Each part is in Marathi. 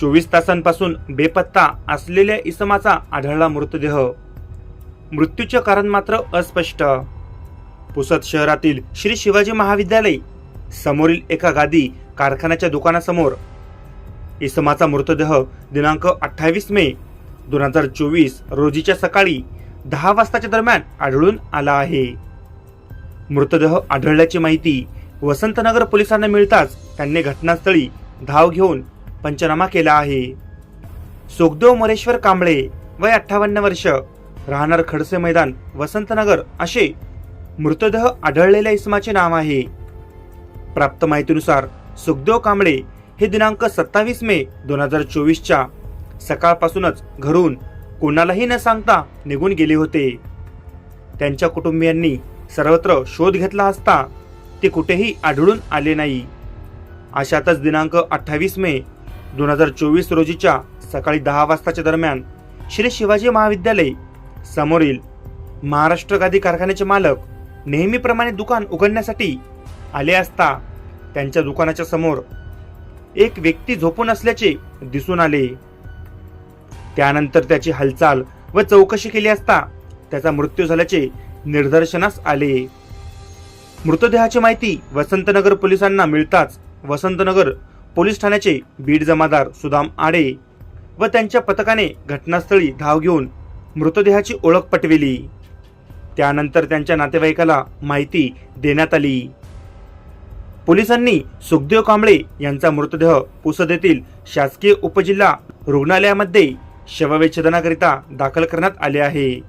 चोवीस तासांपासून बेपत्ता असलेल्या इसमाचा आढळला मृतदेह. मृत्यूचे कारण मात्र अस्पष्ट. पुसद शहरातील श्री शिवाजी महाविद्यालय समोरील एका गादी कारखान्याच्या दुकानासमोर. इसमाचा मृतदेह दिनांक अठ्ठावीस मे दोन हजार चोवीस रोजीच्या सकाळी दहा वाजताच्या दरम्यान आढळून आला आहे. मृतदेह आढळल्याची माहिती वसंतनगर पोलिसांना मिळताच त्यांनी घटनास्थळी धाव घेऊन पंचनामा केला आहे. सुखदेव मरेश्वर कांबळे वय अठ्ठावन्न वर्ष. राहणार खडसे मैदान वसंतनगर असे मृतदेह आढळलेल्या इसमाचे नाव आहे. प्राप्त माहितीनुसार सुखदेव कांबळे हे दिनांक सत्तावीस मे दोन हजार चोवीसच्या सकाळपासूनच घरून कोणालाही न सांगता निघून गेले होते. त्यांच्या कुटुंबियांनी सर्वत्र शोध घेतला असता ते कुठेही आढळून आले नाही. अशातच दिनांक अठ्ठावीस मे दोन हजार चोवीस रोजीच्या सकाळी दहा वाजताच्या दरम्यान श्री शिवाजी महाविद्यालय समोरील महाराष्ट्र गादी कारखान्याचे मालक नेहमीप्रमाणे दुकान उघडण्यासाठी आले असता त्यांच्या दुकानाच्या समोर एक व्यक्ती झोपून असल्याचे दिसून आले. त्यानंतर त्याची हालचाल व चौकशी केली असता त्याचा मृत्यू झाल्याचे निदर्शनास आले. मृतदेहाची माहिती वसंतनगर पोलिसांना मिळताच वसंतनगर पोलीस ठाण्याचे बीड जमादार सुदाम आडे व त्यांच्या पथकाने घटनास्थळी धाव घेऊन मृतदेहाची ओळख पटविली. त्यानंतर त्यांच्या नातेवाईकाला माहिती देण्यात आली. पोलिसांनी सुखदेव कांबळे यांचा मृतदेह पुसद येथील शासकीय उपजिल्हा रुग्णालयामध्ये शवविच्छेदनाकरिता दाखल करण्यात आले आहे.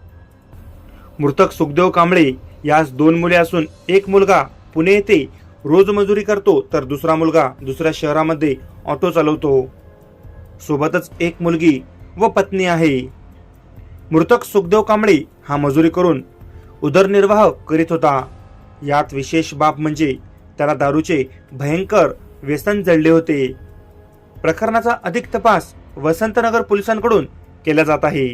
मृतक सुखदेव कांबळे यास दोन मुले असून एक मुलगा पुणे येथे रोज मजुरी करतो तर दुसरा मुलगा दुसऱ्या शहरामध्ये ऑटो चालवतो. सोबतच एक मुलगी व पत्नी आहे. मृतक सुखदेव कांबळे हा मजुरी करून उदरनिर्वाह करीत होता. यात विशेष बाब म्हणजे त्याला दारूचे भयंकर व्यसन जडले होते. प्रकरणाचा अधिक तपास वसंतनगर पोलिसांकडून केला जात आहे.